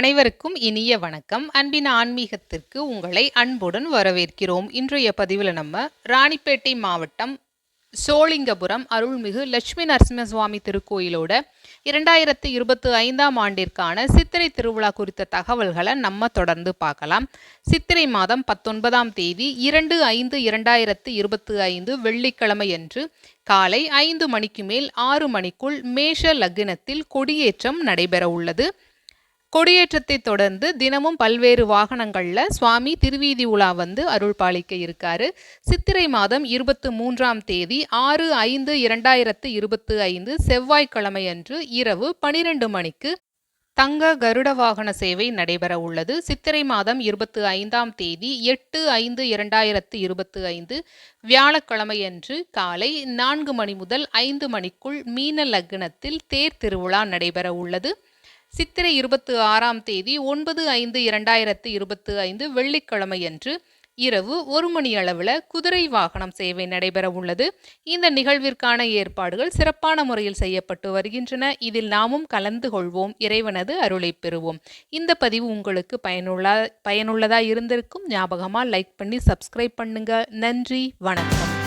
அனைவருக்கும் இனிய வணக்கம். அன்பின் ஆன்மீகத்திற்கு உங்களை அன்புடன் வரவேற்கிறோம். இன்றைய பதிவில் நம்ம ராணிப்பேட்டை மாவட்டம் சோளிங்கபுரம் அருள்மிகு லட்சுமி நரசிம்மசுவாமி திருக்கோயிலோட இரண்டாயிரத்து இருபத்தி ஐந்தாம் ஆண்டிற்கான சித்திரை திருவிழா குறித்த தகவல்களை நம்ம தொடர்ந்து பார்க்கலாம். சித்திரை மாதம் பத்தொன்பதாம் தேதி இரண்டு ஐந்து இரண்டாயிரத்து இருபத்தி ஐந்து வெள்ளிக்கிழமை அன்று காலை ஐந்து மணிக்கு மேல் ஆறு மணிக்குள் மேஷ லக்னத்தில் கொடியேற்றம் நடைபெற உள்ளது கொடியேற்றத்தை தொடர்ந்து தினமும் பல்வேறு வாகனங்களில் சுவாமி திருவீதி உலா வந்து அருள் பாலிக்க இருக்காரு. சித்திரை மாதம் இருபத்து மூன்றாம் தேதி ஆறு ஐந்து இரண்டாயிரத்து இருபத்து ஐந்து செவ்வாய்க்கிழமை அன்று இரவு பனிரெண்டு மணிக்கு தங்க கருட வாகன சேவை நடைபெற உள்ளது. சித்திரை மாதம் இருபத்து ஐந்தாம் தேதி எட்டு ஐந்து இரண்டாயிரத்து இருபத்து ஐந்து வியாழக்கிழமையன்று காலை நான்கு மணி முதல் ஐந்து மணிக்குள் மீன லக்னத்தில் தேர் திருவிழா நடைபெற உள்ளது. சித்திரை இருபத்து ஆறாம் தேதி ஒன்பது ஐந்து இரண்டாயிரத்து இருபத்து ஐந்து வெள்ளிக்கிழமையன்று இரவு ஒரு மணி அளவில் குதிரை வாகனம் சேவை நடைபெற உள்ளது. இந்த நிகழ்விற்கான ஏற்பாடுகள் சிறப்பான முறையில் செய்யப்பட்டு வருகின்றன. இதில் நாமும் கலந்து கொள்வோம். இறைவனது அருளை பெறுவோம். இந்த பதிவு உங்களுக்கு பயனுள்ள பயனுள்ளதாக இருந்திருக்கும். ஞாபகமாக லைக் பண்ணி சப்ஸ்கிரைப் பண்ணுங்க. நன்றி. வணக்கம்.